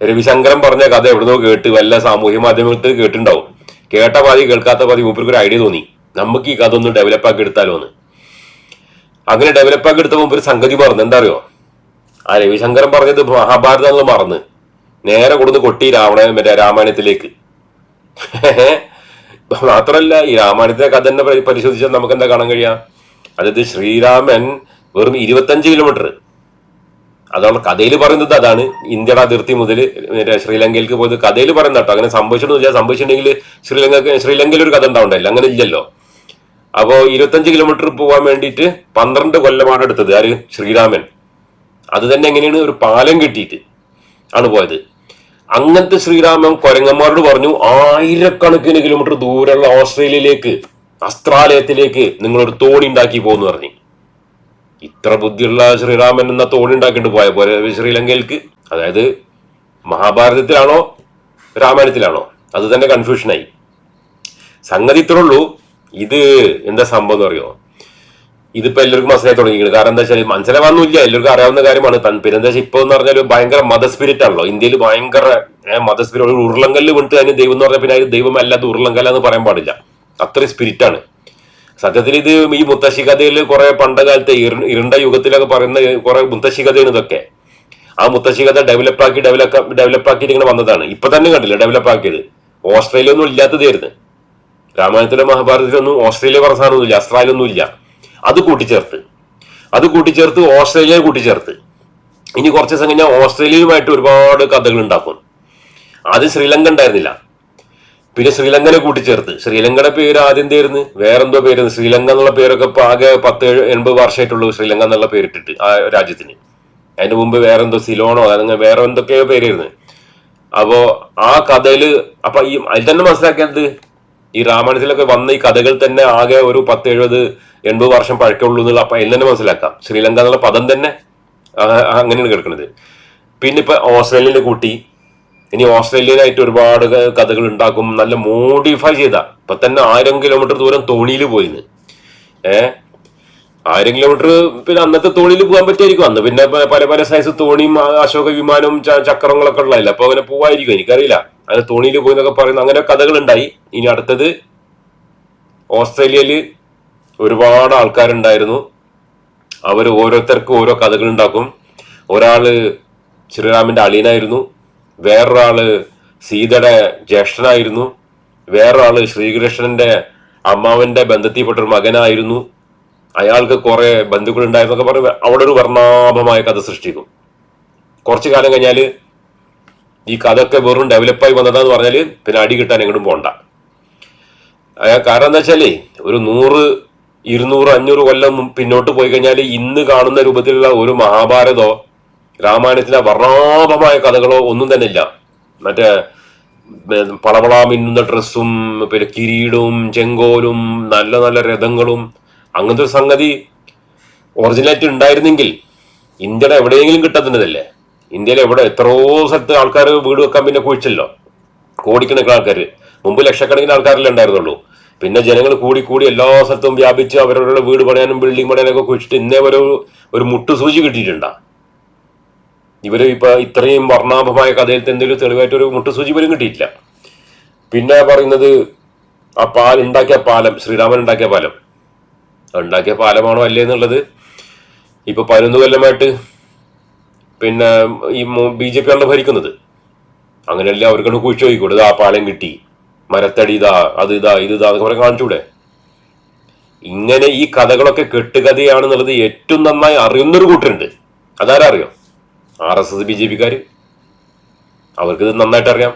രവിശങ്കരൻ പറഞ്ഞ കഥ എവിടുന്നോ കേട്ട് വല്ല സാമൂഹ്യ മാധ്യമത്തിൽ കേട്ടിണ്ടാവും കേട്ട പാതി കേൾക്കാത്ത പാതി മൂപ്പർക്ക് ഒരു ഐഡിയ തോന്നി. നമുക്ക് ഈ കഥ ഒന്ന് ഡെവലപ്പ് ആക്കി എടുത്താലോ എന്ന് അങ്ങനെ ഡെവലപ്പ് ആക്കി എടുത്തപ്പോൾ ഒരു സംഗതി പറഞ്ഞു എന്താ അറിയോ? ആ രവിശങ്കരൻ പറഞ്ഞത് മഹാഭാരതം എന്ന് മറന്ന്. നേരെ കൊടുന്ന് കൊട്ടി രാവണ മറ്റേ രാമായണത്തിലേക്ക്. മാത്രമല്ല ഈ രാമായണത്തിലെ കഥ തന്നെ പരിശോധിച്ചാൽ നമുക്ക് എന്താ കാണാൻ കഴിയാം? അതായത് ശ്രീരാമൻ വെറും ഇരുപത്തഞ്ച് കിലോമീറ്റർ അതാണ് കഥയിൽ പറയുന്നത് അതാണ്. ഇന്ത്യയുടെ അതിർത്തി മുതൽ ശ്രീലങ്കയിലേക്ക് പോയത് കഥയിൽ പറയുന്ന കേട്ടോ. അങ്ങനെ സംഭവിച്ചിട്ടൊന്നുമില്ല സംഭവിച്ചിട്ടുണ്ടെങ്കിൽ ശ്രീലങ്ക ശ്രീലങ്കയിൽ ഒരു കഥ ഉണ്ടാവണ്ടല്ലോ അങ്ങനെ ഇല്ലല്ലോ. അപ്പോ ഇരുപത്തഞ്ച് കിലോമീറ്റർ പോകാൻ വേണ്ടിയിട്ട് പന്ത്രണ്ട് കൊല്ലമാണ് എടുത്തത്. ആര്? ശ്രീരാമൻ. അത് തന്നെ എങ്ങനെയാണ്? ഒരു പാലം കിട്ടിയിട്ട് ആണ് പോയത്. അങ്ങനത്തെ ശ്രീരാമൻ കൊരങ്ങന്മാരോട് പറഞ്ഞു ആയിരക്കണക്കിന് കിലോമീറ്റർ ദൂരെയുള്ള ഓസ്ട്രേലിയയിലേക്ക് അസ്ത്രാലയത്തിലേക്ക് നിങ്ങളൊരു തോണി ഉണ്ടാക്കി പോകുന്നു പറഞ്ഞു. ഇത്ര ബുദ്ധിയുള്ള ശ്രീരാമൻ എന്ന തോണി ഉണ്ടാക്കിയിട്ട് പോയ പോലെ ശ്രീലങ്കയിലേക്ക്. അതായത് മഹാഭാരതത്തിലാണോ രാമായണത്തിലാണോ? അത് തന്നെ കൺഫ്യൂഷനായി സംഗതി ഇത്രയുള്ളൂ ഇത് എന്താ സംഭവം എന്ന് അറിയോ? ഇതിപ്പോ എല്ലാവർക്കും മനസ്സിലായി തുടങ്ങിയിരിക്കുന്നത് കാരണം എന്താ വെച്ചാൽ മനസ്സിലാവാന്നില്ല എല്ലാവർക്കും അറിയാവുന്ന കാര്യമാണ്. തൻ- പിന്നെ എന്താ ഇപ്പൊ എന്ന് പറഞ്ഞാൽ ഭയങ്കര മതസ്പിരിറ്റ് ആണല്ലോ. ഇന്ത്യയിൽ ഭയങ്കര മതസ്പിരിറ്റ് ഒരു ഉരുളങ്കല്ല് വീണിട്ട് അതിന് ദൈവം എന്ന് പറഞ്ഞാൽ പിന്നെ അതിന് ദൈവം അല്ലാത്ത ഉരുളങ്കല്ല എന്ന് പറയാൻ പാടില്ല. അത്രയും സ്പിരിറ്റാണ് സത്യത്തിൽ ഇത് ഈ മുത്തശ്ശി കഥയിൽ കുറെ പണ്ട കാലത്തെ ഇരുണ്ട യുഗത്തിലൊക്കെ പറയുന്ന കുറെ മുത്തശ്ശി കഥയാണ് ഇതൊക്കെ. ആ മുത്തശ്ശി കഥ ഡെവലപ്പ് ആക്കി ഡെവലപ്പ് ഡെവലപ്പ് ആക്കിയിട്ട് ഇങ്ങനെ വന്നതാണ്. ഇപ്പൊ തന്നെ കണ്ടില്ല ഡെവലപ്പ് ആക്കിയത്? ഓസ്ട്രേലിയ ഒന്നും ഇല്ലാത്തതായിരുന്നു രാമായണത്തിലെ മഹാഭാരതത്തിലൊന്നും ഓസ്ട്രേലിയ പറഞ്ഞ സാധനമൊന്നുമില്ല. അസ്ട്രാലൊന്നും ഇല്ല അത് കൂട്ടിച്ചേർത്ത്. അത് കൂട്ടിച്ചേർത്ത് ഓസ്ട്രേലിയ കൂട്ടിച്ചേർത്ത്. ഇനി കുറച്ച് ദിവസം കഴിഞ്ഞാൽ ഓസ്ട്രേലിയയുമായിട്ട് ഒരുപാട് കഥകൾ ഉണ്ടാക്കും. ആദ്യം ശ്രീലങ്ക ഉണ്ടായിരുന്നില്ല. പിന്നെ ശ്രീലങ്കനെ കൂട്ടിച്ചേർത്ത്. ശ്രീലങ്കയുടെ പേര് ആദ്യം എന്തായിരുന്നു വേറെന്തോ പേര് ശ്രീലങ്ക എന്നുള്ള പേരൊക്കെ ഇപ്പൊ ആകെ പത്ത് എൺപത് വർഷമായിട്ടുള്ളൂ ശ്രീലങ്ക എന്നുള്ള പേരിട്ടിട്ട് ആ രാജ്യത്തിന്. അതിന്റെ മുമ്പ് വേറെന്തോ സിലോണോ അല്ലെങ്കിൽ വേറെ എന്തൊക്കെയോ പേരായിരുന്നു. അപ്പോ ആ കഥയിൽ അപ്പൊ ഈ അതിൽ തന്നെ മനസ്സിലാക്കിയത് ഈ രാമായണത്തിലൊക്കെ വന്ന ഈ കഥകൾ തന്നെ ആകെ ഒരു പത്ത് എഴുപത് എൺപത് വർഷം പഴക്കമുള്ളൂ എന്നുള്ള അപ്പൊ അതിൽ തന്നെ മനസ്സിലാക്കാം. ശ്രീലങ്ക എന്നുള്ള പദം തന്നെ അങ്ങനെയാണ് കിടക്കുന്നത്. പിന്നെ ഇപ്പൊ ഓസ്ട്രേലിയയിലെ കൂട്ടി. ഇനി ഓസ്ട്രേലിയനായിട്ട് ഒരുപാട് കഥകൾ ഉണ്ടാക്കും നല്ല മോഡിഫൈ ചെയ്ത. ഇപ്പൊ തന്നെ ആയിരം കിലോമീറ്റർ ദൂരം തോണിയിൽ പോയിന്ന്. ഏ? ആയിരം കിലോമീറ്റർ പിന്നെ അന്നത്തെ തോണിയിൽ പോകാൻ പറ്റിയായിരിക്കും അന്ന് പിന്നെ പല പല സൈസ് തോണിയും അശോക വിമാനവും ചക്രങ്ങളൊക്കെ ഉള്ളതല്ല? അപ്പൊ അങ്ങനെ പോവായിരിക്കും. എനിക്കറിയില്ല. അങ്ങനെ തോണിയിൽ പോയി എന്നൊക്കെ പറയുന്ന അങ്ങനെ കഥകൾ ഉണ്ടായി. ഇനി അടുത്തത് ഓസ്ട്രേലിയയിൽ ഒരുപാട് ആൾക്കാരുണ്ടായിരുന്നു. അവർ ഓരോരുത്തർക്കും ഓരോ കഥകൾ ഉണ്ടാക്കും. ഒരാൾ ശ്രീരാമന്റെ അളിയനായിരുന്നു. വേറൊരാൾ സീതയുടെ ജ്യേഷ്ഠനായിരുന്നു. വേറൊരാൾ ശ്രീകൃഷ്ണന്റെ അമ്മാവന്റെ ബന്ധത്തിൽപ്പെട്ട ഒരു മകനായിരുന്നു. അയാൾക്ക് കുറെ ബന്ധുക്കൾ ഉണ്ടായിരുന്നൊക്കെ പറഞ്ഞ് അവിടെ ഒരു വർണാഭമായ കഥ സൃഷ്ടിക്കും. കുറച്ചു കാലം കഴിഞ്ഞാൽ ഈ കഥയൊക്കെ വെറും ഡെവലപ്പായി വന്നതാന്ന് പറഞ്ഞാൽ പിന്നെ അടി കിട്ടാൻ എങ്ങോട്ടും പോണ്ട. അയാൾ കാരണം എന്താ വെച്ചാലേ ഒരു നൂറ് ഇരുന്നൂറ് അഞ്ഞൂറ് കൊല്ലം പിന്നോട്ട് പോയി കഴിഞ്ഞാൽ ഇന്ന് കാണുന്ന രൂപത്തിലുള്ള ഒരു മഹാഭാരതോ രാമായണത്തിലെ വർണാഭമായ കഥകളോ ഒന്നും തന്നെ ഇല്ല. മറ്റേ ഉം, പളവള മിന്നുന്ന ഡ്രസ്സും പിന്നെ കിരീടവും ചെങ്കോലും നല്ല നല്ല രഥങ്ങളും അങ്ങനത്തെ ഒരു സംഗതി ഒറിജിനാലിറ്റി ഉണ്ടായിരുന്നെങ്കിൽ ഇന്ത്യയുടെ എവിടെയെങ്കിലും കിട്ടുന്നതല്ലേ ഇന്ത്യയിൽ എവിടെ എത്രയോ സ്ഥലത്ത് ആൾക്കാർ വീട് വെക്കാൻ പിന്നെ കുഴിച്ചല്ലോ. കോടിക്കണക്കിന് ആൾക്കാർ മുമ്പ് ലക്ഷക്കണക്കിന് ആൾക്കാരല്ലേ ഉണ്ടായിരുന്നുള്ളൂ. പിന്നെ ജനങ്ങൾ കൂടി കൂടി എല്ലാ സ്ഥലത്തും വ്യാപിച്ച് അവരവരുടെ വീട് പണിയാനും ബിൽഡിംഗ് പണിയാനൊക്കെ കുഴിച്ചിട്ട് ഇന്നേ ഒരു ഒരു മുട്ടുസൂചി കിട്ടിയിട്ടുണ്ടാ? ഇവർ ഇപ്പൊ ഇത്രയും വർണാഭമായ കഥയിൽ എന്തെങ്കിലും തെളിവായിട്ട് ഒരു മുട്ടുസൂചി പോലും കിട്ടിയിട്ടില്ല. പിന്നെ പറയുന്നത് ആ പാൽ ഉണ്ടാക്കിയ പാലം ശ്രീരാമൻ ഉണ്ടാക്കിയ പാലം. ഉണ്ടാക്കിയ പാലമാണോ അല്ലേ എന്നുള്ളത് ഇപ്പൊ പതിനൊന്ന് കൊല്ലമായിട്ട് പിന്നെ ഈ ബി ജെ പി ആണ് ഭരിക്കുന്നത്. അങ്ങനെയല്ല അവർക്ക് കുഴിച്ചു നോക്കിക്കൂടെ ഇതാ പാലം കിട്ടി. മരത്തടി ഇതാ അത് ഇതാ ഇത് ഇതാ പറഞ്ഞ് കാണിച്ചൂടെ? ഇങ്ങനെ ഈ കഥകളൊക്കെ കെട്ടുകഥയാണെന്നുള്ളത് ഏറ്റവും നന്നായി അറിയുന്നൊരു കൂട്ടരുണ്ട്. അതാരാ അറിയോ R S S B J പിക്കാർ അവർക്ക് ഇത് നന്നായിട്ട് അറിയാം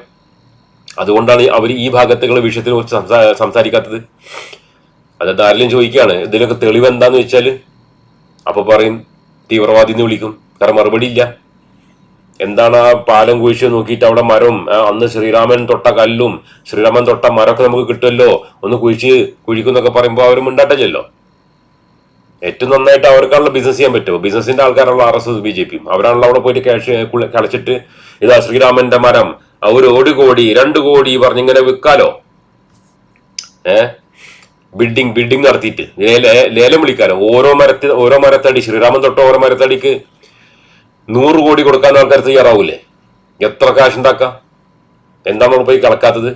അതുകൊണ്ടാണ് അവർ ഈ ഭാഗത്തുള്ള വിഷയത്തിനെ കുറിച്ച് സംസാ- സംസാരിക്കാത്തത്. അതായത് ആരെങ്കിലും ചോദിക്കുകയാണ്. ഇതിനൊക്കെ തെളിവ് എന്താന്ന് വെച്ചാൽ അപ്പൊ പറയും തീവ്രവാദി എന്ന് വിളിക്കും. കാരണം മറുപടി ഇല്ല. എന്താണ് ആ പാലം കുഴിച്ച് നോക്കിയിട്ട് അവിടെ മരവും അന്ന് ശ്രീരാമൻ തൊട്ട കല്ലും ശ്രീരാമൻ തൊട്ട മരമൊക്കെ നമുക്ക് കിട്ടുമല്ലോ. ഒന്ന് കുഴിച്ച് കുഴിക്കുന്നൊക്കെ പറയുമ്പോൾ അവർ മിണ്ടാട്ടല്ലോ ഏറ്റവും നന്നായിട്ട് അവർക്കാണല്ലോ ബിസിനസ് ചെയ്യാൻ പറ്റുമോ ബിസിനസിന്റെ ആൾക്കാരുള്ള R S S B J പിയും അവരാണല്ലോ അവിടെ പോയിട്ട് ക്യാഷ് കുള- കളിച്ചിട്ട് ഇതാ ശ്രീരാമന്റെ മരം. ഒരു ഒരു കോടി രണ്ട് കോടി പറഞ്ഞിങ്ങനെ വിൽക്കാലോ? ഏ? ബിൽഡിംഗ് ബിൽഡിംഗ് നടത്തിയിട്ട്. ലേലം വിളിക്കാനോ ഓരോ മരത്തി ഓരോ മരത്തടി ശ്രീരാമൻ തൊട്ട ഓരോ മരത്തടിക്ക് നൂറ് കോടി കൊടുക്കാൻ ആൾക്കാർ തയ്യാറാവൂലേ? എത്ര കാശ് ഉണ്ടാക്കാം? എന്താണ് അവിടെ പോയി കളക്കാത്തത്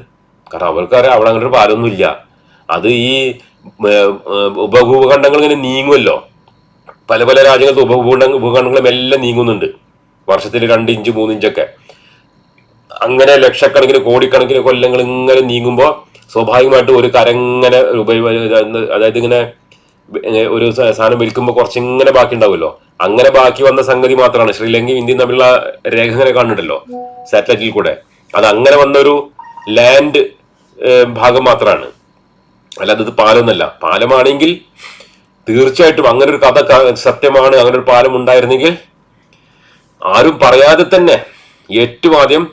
കാരണം അവർക്കറിയാം അവിടെ അങ്ങനെ ഒരു പാലൊന്നും ഇല്ല അത് ഈ ഉപഭൂഖണ്ഡങ്ങൾ ഇങ്ങനെ നീങ്ങുമല്ലോ പല പല രാജ്യങ്ങളുടെ ഉപഭൂഖണ്ഡ ഉപഖണ്ഡങ്ങളും എല്ലാം നീങ്ങുന്നുണ്ട്. വർഷത്തിൽ രണ്ട് ഇഞ്ച് മൂന്ന് ഇഞ്ചൊക്കെ. അങ്ങനെ ലക്ഷക്കണക്കിന് കോടിക്കണക്കിന് കൊല്ലങ്ങൾ ഇങ്ങനെ നീങ്ങുമ്പോൾ സ്വാഭാവികമായിട്ടും ഒരു കരങ്ങനെ അതായത് ഇങ്ങനെ ഒരു സാധനം വിൽക്കുമ്പോൾ കുറച്ചിങ്ങനെ ബാക്കി ഉണ്ടാവുമല്ലോ. അങ്ങനെ ബാക്കി വന്ന സംഗതി മാത്രമാണ് ശ്രീലങ്കയും ഇന്ത്യയും തമ്മിലുള്ള രേഖ ഇങ്ങനെ കാണുന്നുണ്ടല്ലോ സാറ്റലൈറ്റിൽ കൂടെ. അത് അങ്ങനെ വന്ന ഒരു ലാൻഡ് ഭാഗം മാത്രമാണ് അല്ലാതെ ഇത് പാലമൊന്നല്ല പാലമാണെങ്കിൽ തീർച്ചയായിട്ടും അങ്ങനെ ഒരു കഥ സത്യമാണ് അങ്ങനെ ഒരു പാലം ഉണ്ടായിരുന്നെങ്കിൽ ആരും പറയാതെ തന്നെ ഏറ്റവും ആദ്യം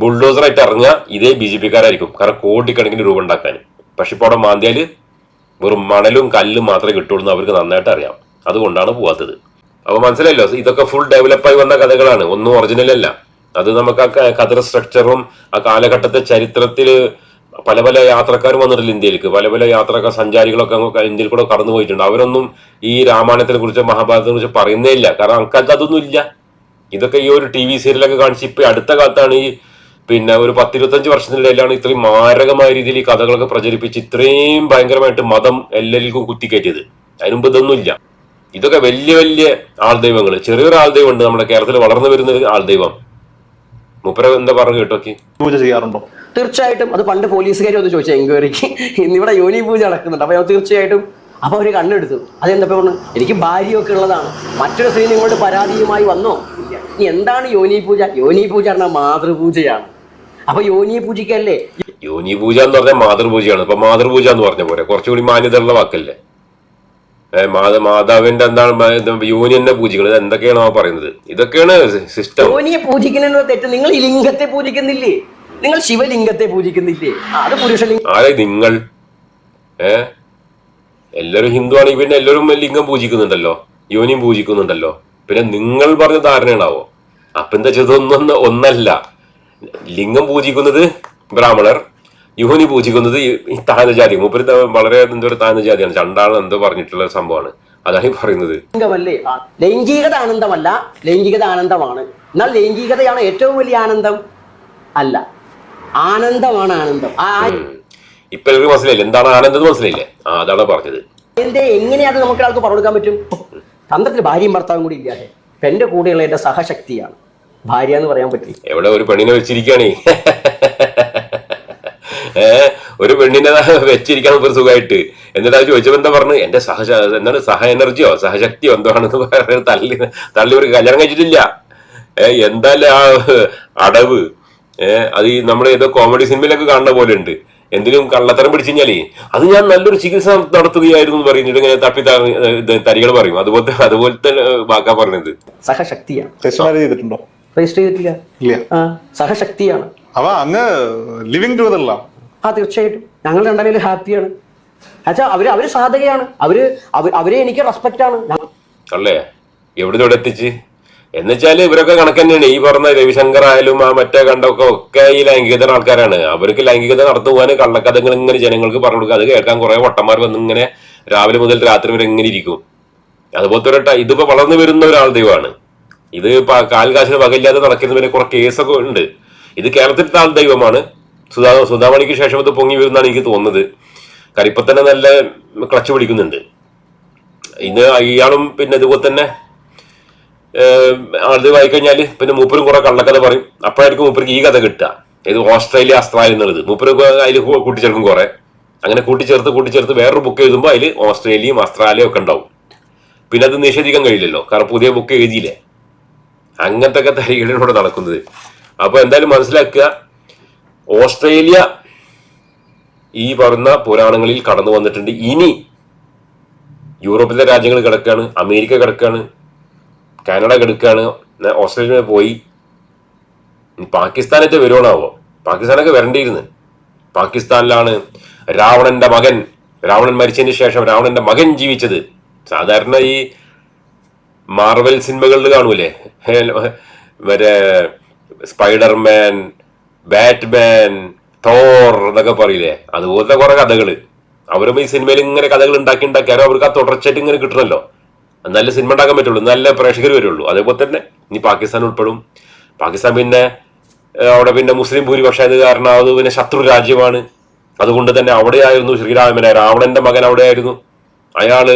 ബുൾഡോസറായിട്ട് ഇറങ്ങുക ഇതേ ബി ജെ പിക്കാരായിരിക്കും. കാരണം കോടിക്കണക്കിന് രൂപ ഉണ്ടാക്കാൻ. പക്ഷെ ഇപ്പോൾ അവിടെ മാന്തിയാൽ വെറും മണലും കല്ലും മാത്രമേ കിട്ടുള്ളൂ അവർക്ക് നന്നായിട്ട് അറിയാം. അതുകൊണ്ടാണ് പോവാത്തത്. അപ്പോൾ മനസ്സിലായല്ലോ ഇതൊക്കെ ഫുൾ ഡെവലപ്പായി വന്ന കഥകളാണ്. ഒന്നും ഒറിജിനൽ അല്ല. അത് നമുക്ക് ആ കഥ സ്ട്രക്ചറും ആ കാലഘട്ടത്തെ ചരിത്രത്തിൽ പല പല യാത്രക്കാരും വന്നിട്ടില്ല ഇന്ത്യയിലേക്ക്. പല പല യാത്രക്കാർ സഞ്ചാരികളൊക്കെ ഇന്ത്യയിൽ കൂടെ കടന്നു പോയിട്ടുണ്ട്. അവരൊന്നും ഈ രാമായണത്തിനെ കുറിച്ച് മഹാഭാരതത്തെ കുറിച്ച് പറയുന്നേ ഇല്ല. കാരണം ആൾക്കാർക്ക് അതൊന്നും ഇല്ല. ഇതൊക്കെ ഈ ഒരു ടി വി സീരിയലൊക്കെ കാണിച്ച് ഇപ്പൊ അടുത്ത കാലത്താണ് ഈ പിന്നെ ഒരു പത്തിരുപത്തഞ്ച് വർഷത്തിനിടയിലാണ് ഇത്രയും മാരകമായ രീതിയിൽ ഈ കഥകളൊക്കെ പ്രചരിപ്പിച്ച് ഇത്രയും ഭയങ്കരമായിട്ട് മതം എല്ലാവർക്കും കുത്തിക്കയറ്റിയത്. അതിനുമ്പ് ഇതൊന്നുമില്ല. ഇതൊക്കെ വലിയ വലിയ ആൾദൈവങ്ങൾ. ചെറിയൊരു ആൾദൈവം ഉണ്ട് നമ്മുടെ കേരളത്തിൽ വളർന്നു വരുന്ന ഒരു ആൾദൈവം. മുപ്പര എന്താ പറഞ്ഞു കേട്ടോക്കി? പൂജ ചെയ്യാറുണ്ടോ? തീർച്ചയായിട്ടും. അത് പണ്ട് പോലീസുകാർ ഒന്ന് ചോദിച്ചു എൻക്വയറിക്ക്. ഇന്നിവിടെ യോനി പൂജ നടക്കുന്നുണ്ട്. അപ്പൊ ഞാൻ തീർച്ചയായിട്ടും അപ്പൊ അവർ കണ്ണെടുത്തു. അതെന്താ പറഞ്ഞു എനിക്ക് ഭാര്യയൊക്കെ ഉള്ളതാണ്. മറ്റൊരു സ്ത്രീ നിങ്ങളോട് പരാതിയുമായി വന്നോ? ഇനി എന്താണ് യോനി പൂജ? യോനി പൂജ പറഞ്ഞാൽ മാതൃപൂജയാണ്. അപ്പൊ യോനിയെ പൂജിക്കല്ലേ? യോനി പൂജ എന്ന് പറഞ്ഞാൽ മാതൃപൂജയാണ്. ഇപ്പൊ മാതൃപൂജ എന്ന് പറഞ്ഞ പോലെ. കുറച്ചുകൂടി മാന്യതയുള്ള വാക്കല്ലേ? മാത മാതാവിന്റെ എന്താണ് യോനി തന്നെ പൂജിക്കുന്നത് എന്തൊക്കെയാണോ ആ പറയുന്നത്? ഇതൊക്കെയാണ് സിസ്റ്റം. യോനിയെ പൂജിക്കുന്ന തെറ്റ് നിങ്ങൾ ഈ ലിംഗത്തെ പൂജിക്കുന്നില്ലേ? നിങ്ങൾ ശിവലിംഗത്തെ പൂജിക്കുന്നില്ലേ? അത് പുരുഷലിംഗം ആരെ നിങ്ങൾ? ഏ? എല്ലാരും ഹിന്ദു ആണെങ്കിൽ പിന്നെ എല്ലാവരും ലിംഗം പൂജിക്കുന്നുണ്ടല്ലോ. യോനിയും പൂജിക്കുന്നുണ്ടല്ലോ. പിന്നെ നിങ്ങൾ പറഞ്ഞ ധാരണയാണാവോ? അപ്പൊ എന്താ ചെയ്തൊന്നും ഒന്നല്ല. ലിംഗം പൂജിക്കുന്നത് ബ്രാഹ്മണർ യോനി പൂജിക്കുന്നത് ഈ താനജാതി താഴ്ന്ന ജാതി. മൂപ്പര് വളരെ എന്തോ ഒരു താഴ്ന്ന ജാതിയാണ്. ചണ്ടാളൻ എന്തോ പറഞ്ഞിട്ടുള്ള സംഭവമാണ്. അതാണ് ഈ പറയുന്നത്. ലൈംഗികത ആനന്ദമല്ല ലൈംഗികത ആനന്ദമാണ് എന്നാൽ ലൈംഗികതയാണ് ഏറ്റവും വലിയ ആനന്ദം? അല്ല. ആനന്ദമാണ് ആനന്ദം. ആ ഇപ്പൊ എനിക്ക് മനസ്സിലായില്ല. എന്താണ് ആനന്ദം എന്ന് മനസ്സിലായില്ലേ. ആ അതാണ് പറഞ്ഞത്. എന്റെ എങ്ങനെയാണ് നമുക്ക് ആൾക്ക് പറഞ്ഞു കൊടുക്കാൻ പറ്റും? തന്ത്രത്തിൽ ഭാര്യയും ഭർത്താവും കൂടി ഇല്ലാതെ എന്റെ കൂടെയുള്ള എന്റെ സഹശക്തിയാണ്. ഭാര്യ എന്ന് പറയാൻ പറ്റില്ല. എവിടെ ഒരു പെണ്ണിനെ വെച്ചിരിക്കണേ ഏ ഒരു പെണ്ണിനെ വെച്ചിരിക്കാൻ ഒരു സുഖമായിട്ട്. എന്നിട്ട് അത് ചോദിച്ചപ്പോ എന്താ പറഞ്ഞു? എന്റെ സഹ എന്താണ് സഹ എനർജിയോ? സഹശക്തിയോ? എന്തോ ആണെന്ന് പറഞ്ഞ് തള്ളി തള്ളി ഒരു കല്യാണം കഴിച്ചിട്ടില്ല. എന്തായാലും ആ അടവ്? അത് ഈ നമ്മുടെ ഏതോ കോമഡി സിനിമയിലൊക്കെ കാണുന്ന പോലെ ഉണ്ട്. എന്തിനും കള്ളത്തരം പിടിച്ചു കഴിഞ്ഞാലേ അത് ഞാൻ നല്ലൊരു ചികിത്സ നടത്തുകയായിരുന്നു എന്ന് പറയുന്നിട്ട് ഇങ്ങനെ തപ്പി തരികൾ പറയും. അതുപോലത്തെ അതുപോലത്തെ വാക്കാ പറഞ്ഞത് സഹശക്തിയാണ്. ചെയ്തിട്ടുണ്ടോ? രജിസ്റ്റർ ചെയ്തിട്ടില്ല. ആ സഹശക്തിയാണ്. അവ അങ്ങ് ലിവിങ് ആ തീർച്ചയായിട്ടും. ഞങ്ങൾ രണ്ടാമത് ഹാപ്പിയാണ് അച്ഛാ അവർ അവർ സാധകയാണ്. അവർ അവരെ എനിക്ക് റെസ്പെക്റ്റ് ആണ്. അല്ലേ? എവിടുന്ന് ഇവിടെ എത്തിച്ച്? എന്നുവെച്ചാൽ ഇവരൊക്കെ കണക്ക് തന്നെയാണ്. ഈ പറഞ്ഞ രവിശങ്കർ ആയാലും ആ മറ്റേ കണ്ടൊക്കെ ഒക്കെ ഈ ലൈംഗികത ആൾക്കാരാണ്. അവർക്ക് ലൈംഗികത നടന്നു പോകാൻ കള്ളക്കഥകൾ ഇങ്ങനെ ജനങ്ങൾക്ക് പറഞ്ഞു കൊടുക്കുക. അത് കേൾക്കാൻ കുറെ വട്ടന്മാർ വന്ന് ഇങ്ങനെ രാവിലെ മുതൽ രാത്രി വരെ ഇങ്ങനെ ഇരിക്കും. അതുപോലത്തെ ഒരു ഇതിപ്പോ വളർന്നു വരുന്ന ഒരാൾ ദൈവമാണ്. ഇത് പ- കാൽ കാശിന് വകയില്ലാതെ നടക്കുന്നതിന് കുറെ കേസൊക്കെ ഉണ്ട്. ഇത് കേരളത്തിലത്തെ താൻ ദൈവമാണ്. സുധാ സുധാമണിക്ക് ശേഷം ഇത് പൊങ്ങി വരുന്നതാണ് എനിക്ക് തോന്നുന്നത്. കാരണം ഇപ്പൊ തന്നെ നല്ല ക്ലച്ച് പിടിക്കുന്നുണ്ട്. ഇന്ന് ഇയാളും പിന്നെ ഇതുപോലെ തന്നെ അത് വായിക്കഴിഞ്ഞാൽ പിന്നെ മൂപ്പരും കുറെ കള്ളക്കഥ പറയും. അപ്പോഴായിരിക്കും മൂപ്പർക്ക് ഈ കഥ കിട്ടുക. ഇത് ഓസ്ട്രേലിയ അസ്ത്രാലി എന്നുള്ളത്. മൂപ്പര് അതിൽ കൂട്ടിച്ചേർക്കും കുറെ. അങ്ങനെ കൂട്ടിച്ചേർത്ത് കൂട്ടിച്ചേർത്ത് വേറൊരു ബുക്ക് എഴുതുമ്പോൾ അതിൽ ഓസ്ട്രേലിയയും അസ്ട്രാലിയയും ഒക്കെ ഉണ്ടാവും. പിന്നെ അത് നിഷേധിക്കാൻ കഴിയില്ലല്ലോ. കാരണം പുതിയ ബുക്ക് എഴുതിയില്ലേ? അങ്ങനത്തെ ഒക്കെ തരികളിലൂടെ നടക്കുന്നത്. അപ്പൊ എന്തായാലും മനസ്സിലാക്കുക ഓസ്ട്രേലിയ ഈ പറഞ്ഞ പുരാണങ്ങളിൽ കടന്നു വന്നിട്ടുണ്ട്. ഇനി യൂറോപ്പിലെ രാജ്യങ്ങൾ കിടക്കുകയാണ് അമേരിക്ക കിടക്കുകയാണ് കാനഡ കിടക്കുകയാണ് ഓസ്ട്രേലിയ പോയി. പാകിസ്ഥാനത്തെ വരുവാണാവോ? പാകിസ്ഥാനൊക്കെ വരണ്ടിയിരുന്നു. പാകിസ്ഥാനിലാണ് രാവണന്റെ മകൻ. രാവണൻ മരിച്ചതിന് ശേഷം രാവണന്റെ മകൻ ജീവിച്ചത്. സാധാരണ ഈ മാർവൽ സിനിമകളിൽ കാണൂലേ? മറ്റേ സ്പൈഡർമാൻ ബാറ്റ്മാൻ തോർ എന്നൊക്കെ പറയില്ലേ? അതുപോലത്തെ കുറെ കഥകൾ അവരും ഈ സിനിമയിൽ ഇങ്ങനെ കഥകൾ ഉണ്ടാക്കി ഉണ്ടാക്കിയാലും അവർക്ക് ആ തുടർച്ചയായിട്ട് ഇങ്ങനെ കിട്ടണമല്ലോ നല്ല സിനിമ ഉണ്ടാക്കാൻ പറ്റുള്ളൂ നല്ല പ്രേക്ഷകർ വരുള്ളൂ. അതേപോലെ തന്നെ ഇനി പാകിസ്ഥാൻ ഉൾപ്പെടും. പാകിസ്ഥാൻ പിന്നെ അവിടെ പിന്നെ മുസ്ലിം ഭൂരിപക്ഷം ആയത് കാരണം അത് പിന്നെ ശത്രു രാജ്യമാണ്. അതുകൊണ്ട് തന്നെ അവിടെയായിരുന്നു ശ്രീരാമനായ രാവണന്റെ മകൻ അവിടെയായിരുന്നു. അയാൾ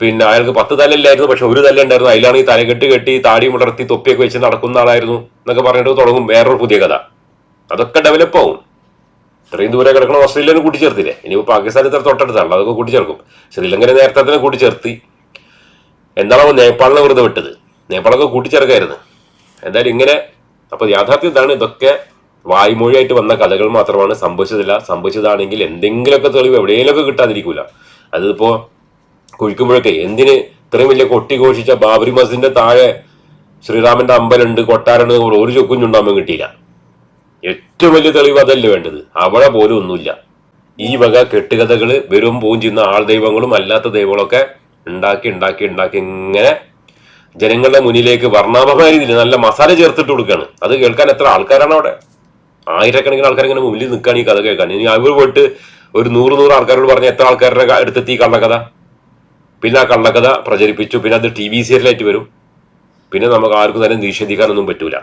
പിന്നെ അയാൾക്ക് പത്ത് തല്ലല്ലായിരുന്നു പക്ഷെ ഒരു തല്ലുണ്ടായിരുന്നു അതിലാണ് ഈ തലകെട്ട് കെട്ടി താടി മുടർത്തി തൊപ്പിയൊക്കെ വെച്ച് നടക്കുന്ന ആളായിരുന്നു എന്നൊക്കെ പറഞ്ഞിട്ട് തുടങ്ങും വേറൊരു പുതിയ കഥ. അതൊക്കെ ഡെവലപ്പ് ആവും. ഇത്രയും ദൂരെ കിടക്കണ ഓസ്ട്രേലിയനെ കൂട്ടിച്ചേർത്തില്ലേ? ഇനിയിപ്പോൾ പാകിസ്ഥാൻ ഇത്ര തൊട്ടടുത്താണ് അതൊക്കെ കൂട്ടിച്ചേർക്കും. ശ്രീലങ്കനെ നേരത്തെ തന്നെ കൂട്ടിച്ചേർത്തി. എന്താണോ നേപ്പാളിനെ വെറുതെ വിട്ടത്? നേപ്പാളൊക്കെ കൂട്ടിച്ചേർക്കായിരുന്നു. എന്തായാലും ഇങ്ങനെ അപ്പൊ യാഥാർത്ഥ്യം ഇതാണ്. ഇതൊക്കെ വായ്മൊഴിയായിട്ട് വന്ന കഥകൾ മാത്രമാണ്. സംഭവിച്ചതില്ല. സംഭവിച്ചതാണെങ്കിൽ എന്തെങ്കിലുമൊക്കെ തെളിവ് എവിടെയെങ്കിലുമൊക്കെ കിട്ടാതിരിക്കൂല. അതിപ്പോ കുഴിക്കുമ്പോഴൊക്കെ എന്തിന് ഇത്രയും വലിയ കൊട്ടി ഘോഷിച്ച ബാബരി മസ്ജിദിന്റെ താഴെ ശ്രീരാമന്റെ അമ്പലുണ്ട് കൊട്ടാരുണ്ട് ഒരു ചൊക്കും ചുണ്ടാമ്പം കിട്ടിയില്ല. ഏറ്റവും വലിയ തെളിവ് അതല്ലേ വേണ്ടത്? അവിടെ പോലും ഒന്നുമില്ല. ഈ വക കെട്ടുകഥകൾ വെറും പോവും ചെയ്യുന്ന ആൾ ദൈവങ്ങളും അല്ലാത്ത ദൈവങ്ങളൊക്കെ ഉണ്ടാക്കി ഉണ്ടാക്കി ഉണ്ടാക്കി ഇങ്ങനെ ജനങ്ങളുടെ മുന്നിലേക്ക് വർണാഭമായ നല്ല മസാല ചേർത്തിട്ട് കൊടുക്കുകയാണ്. അത് കേൾക്കാൻ എത്ര ആൾക്കാരാണ് അവിടെ? ആയിരക്കണക്കിന് ആൾക്കാർ ഇങ്ങനെ മുന്നിൽ നിൽക്കുകയാണ് ഈ കഥ കേൾക്കാൻ. ഇനി അവർ പോയിട്ട് ഒരു നൂറ് നൂറ് ആൾക്കാരോട് പറഞ്ഞ എത്ര ആൾക്കാരുടെ അടുത്തെത്തി ഈ കള്ളക്കഥ? പിന്നെ ആ കള്ളക്കഥ പ്രചരിപ്പിച്ചു. പിന്നെ അത് ടി വി സീരിയലായിട്ട് വരും. പിന്നെ നമുക്ക് ആർക്കും തന്നെ നിഷേധിക്കാനൊന്നും പറ്റൂല.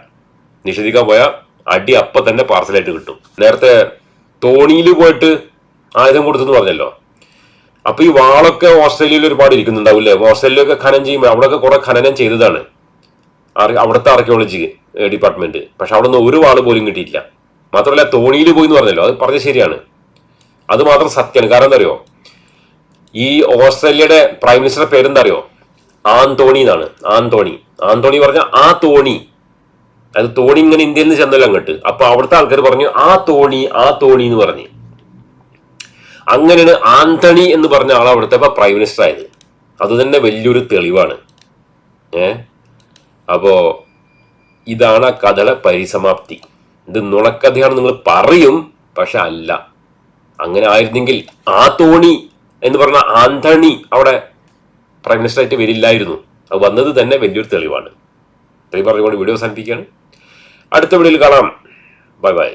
നിഷേധിക്കാൻ പോയാൽ അടി അപ്പം തന്നെ പാർസലായിട്ട് കിട്ടും. നേരത്തെ തോണിയിൽ പോയിട്ട് ആയുധം കൊടുത്തെന്ന് പറഞ്ഞല്ലോ. അപ്പൊ ഈ വാളൊക്കെ ഓസ്ട്രേലിയയിൽ ഒരുപാട് ഇരിക്കുന്നുണ്ടാവില്ലേ? ഓസ്ട്രേലിയയൊക്കെ ഖനനം ചെയ്യുമ്പോൾ അവിടെയൊക്കെ കുറെ ഖനനം ചെയ്തതാണ്. അവിടുത്തെ ആർക്കിയോളജി ഡിപ്പാർട്ട്മെന്റ് പക്ഷെ അവിടെ നിന്ന് ഒരു വാൾ പോലും കിട്ടിയിട്ടില്ല. മാത്രമല്ല തോണിയിൽ പോയി എന്ന് പറഞ്ഞല്ലോ. അത് പറഞ്ഞ ശരിയാണ്. അത് മാത്രം സത്യമാണ് കാരണം എന്താ അറിയോ? ഈ ഓസ്ട്രേലിയയുടെ പ്രൈം മിനിസ്റ്റർ പേരെന്താ അറിയോ ആന്തോണി എന്നാണ്. ആന്തോണി. ആന്തോണി പറഞ്ഞ ആ തോണി. അത് തോണി ഇങ്ങനെ ഇന്ത്യയിൽ നിന്ന് ചെന്നല്ലോ അങ്ങോട്ട്. അപ്പൊ അവിടുത്തെ ആൾക്കാർ പറഞ്ഞു ആ തോണി ആ തോണി എന്ന് പറഞ്ഞു. അങ്ങനെയാണ് ആന്തണി എന്ന് പറഞ്ഞ ആൾ അവിടുത്തെ ഇപ്പൊ പ്രൈം മിനിസ്റ്റർ ആയത് അത് തന്നെ വലിയൊരു തെളിവാണ്. ഏ? അപ്പോ ഇതാണ് ആ കഥയുടെ പരിസമാപ്തി. ഇത് നുണക്കഥയാണ് നിങ്ങൾ പറയും പക്ഷെ അല്ല. അങ്ങനെ ആയിരുന്നെങ്കിൽ ആ തോണി എന്ന് പറഞ്ഞ ആന്റണി അവിടെ പ്രൈം മിനിസ്റ്റർ ആയിട്ട് വരില്ലായിരുന്നു. അത് വന്നത് തന്നെ വലിയൊരു തെളിവാണ്. ഇത്രയും പറഞ്ഞുകൊണ്ട് വീഡിയോ അവസാനിപ്പിക്കുകയാണ്. അടുത്ത വീഡിയോയിൽ കാണാം. Bye bye.